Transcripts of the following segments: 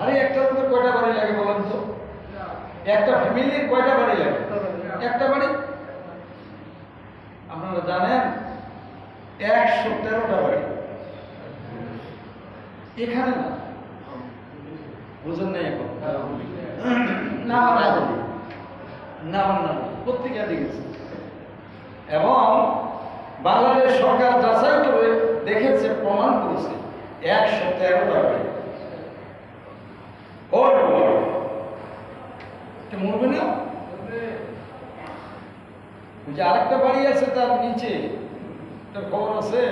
আরে একটা রুমের কয়টা বাড়ি লাগে বলেন তো? একটা ফ্যামিলির কয়টা বাড়ি লাগে? একটা বাড়ি? আপনারা জানেন, একশো তেরোটা বাড়ি। এখানে না? বুঝেন নাই এখন? না আমার না না আমার না বলি পত্রিকা দেখেছি। এবং বাংলাদেশ সরকার যাচাই করে দেখেছে, প্রমাণ করেছে, একশো তেরোটা বড় বড় এটা মরবে না? আরেকটা বাড়ি আছে তার নিচে তার খবর আছে।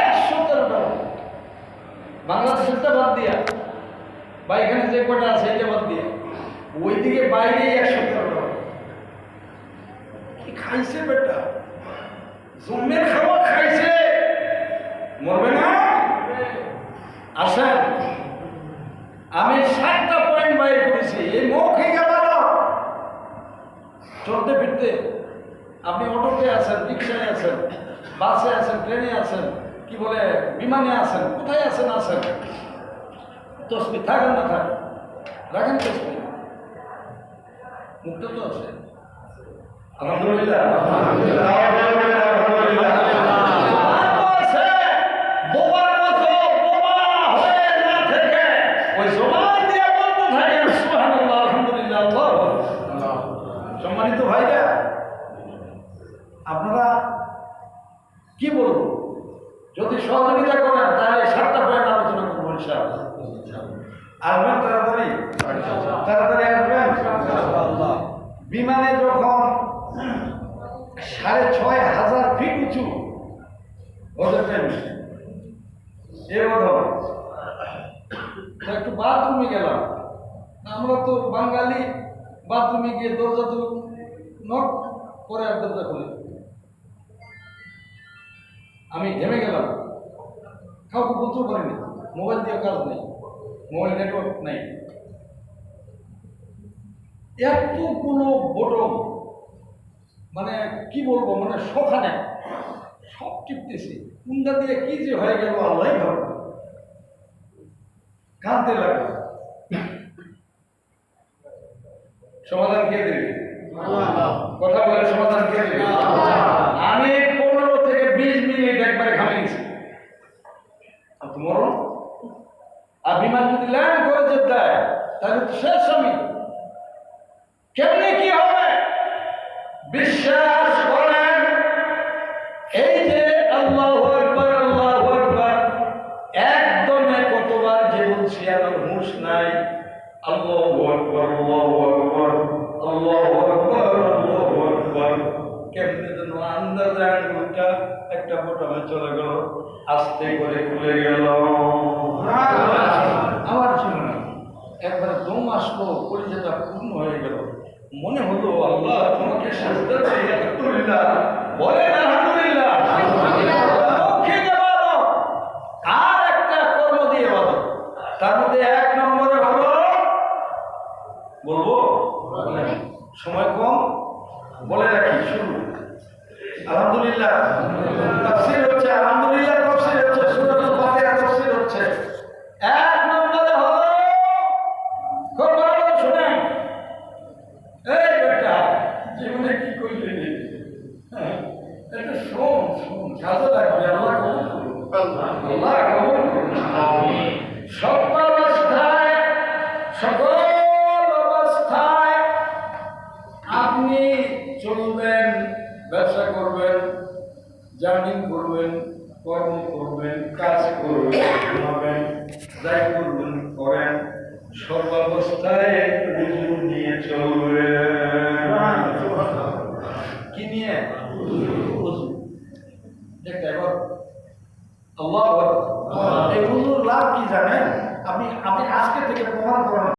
একশো তেরোটা বাড়ি। বাদ দিয়া। বা এখানে যে কটা আছে এটা বাদ দিয়া। ওইদিকে বাইরে একশো তেরোটা কি খাইছে বেটা? জমের খাওয়া খাইছে। মরবে না? আসেন আমি সাতটা বাইর করেছি, এই মুখ হয়ে গেল চলতে ফিরতে আপনি অটোতে আছেন, রিক্সায় আছেন, বাসে আছেন, ট্রেনে আছেন, কি বলে, বিমানে আছেন, কোথায় আছেন আছেন? তসবি থাকেন না থাকেন রাখেন তসবি। মুক্ত তো আছে। আলহামদুলিল্লাহ আছে, বোবার মতো বোবা হয়ে না থেকে ওই জবান দিয়ে বলতে থাকেন সুবহানাল্লাহ আলহামদুলিল্লাহ আল্লাহু আকবার। সম্মানিত ভাইরা আপনারা কি বলব যদি সহযোগিতা করেন তাহলে সাতটা পয়েন্ট আলোচনা করব আসবেন তাড়াতাড়ি? তাড়াতাড়ি আসবেন? বিমানে যখন সাড়ে ছয় হাজার ফিট উঁচু একটু বাথরুমে গেলাম। আমরা তো বাঙালি, বাথরুমে গিয়ে দরজা তো নক করে আর দরজা খুলে। আমি ঘেমে গেলাম। কাউকে বলতেও পারিনি মোবাইল দিয়ে কাজ নেই। মোবাইল নেটওয়ার্ক নেই। এতগুলো বটম মানে কি বলব মানে সখানে সব টিপতেছি। কুন্দা দিয়ে কি যে হয়ে গেল আল্লাহ ভাবে কাঁদতে লাগল। সমাধান কে দেবে কথা বলে সমাধান কে দেবে আমি পনেরো থেকে বিশ মিনিট একবারে ঘামিয়েছি। তোমার আর বিমান যদি ল্যান্ড করে যেতে দেয়, তাহলে তো শেষ আমি। কেমনি কি হবে? বিশ্বাস করেন, এই যে আল্লাহ আকবার আল্লাহ আকবার, একদমে কতবার যে বলছি, আমার হুঁশ নাই। আল্লাহ আকবার আল্লাহ আকবার আল্লাহ আকবার আল্লাহ আকবার। কেমনে যেন আন্দাজে আঙ্গুলটা একটা বোটামে চলে গেল আস্তে করে খুলে গেল। আবার ছিল না। একবার দম আসলো পরিচয়টা পূর্ণ হয়ে গেল। মনে হলো আল্লাহ তোমাকে সাজদা করি। আলহামদুলিল্লাহ। বলেন আলহামদুলিল্লাহ। আর একটা কর্ম দিয়ে বলো তার মধ্যে এক নম্বরে হলো বলব? সময় কম? বলে রাখি শুরু আলহামদুলিল্লাহ। তাফসীর হচ্ছে আলহামদুলিল্লাহ তাফসীর হচ্ছে সূরাতুল ফাতিহা তাফসীর হচ্ছে। এক নম্বরে হলো খুব ভালো করে শুনেন। এই বেটা জীবনে কি? হ্যাঁ, এটা শোন শোন কাজে লাগবে আল্লাহ কবুল করুন। আল্লাহ। কবুল করুন। সকল অবস্থায় সকল ব্যবসা করবেন, জার্নিং করবেন, কর্ম করবেন, কাজ করবেন, ঘুমাবেন, যাই করবেন, করেন। সর্বাবস্থায় নিয়ে চলবেন। কি নিয়ে? আল্লাহ লাভ কি জানেন? আপনি আপনি আজকে থেকে প্রমাণ করেন।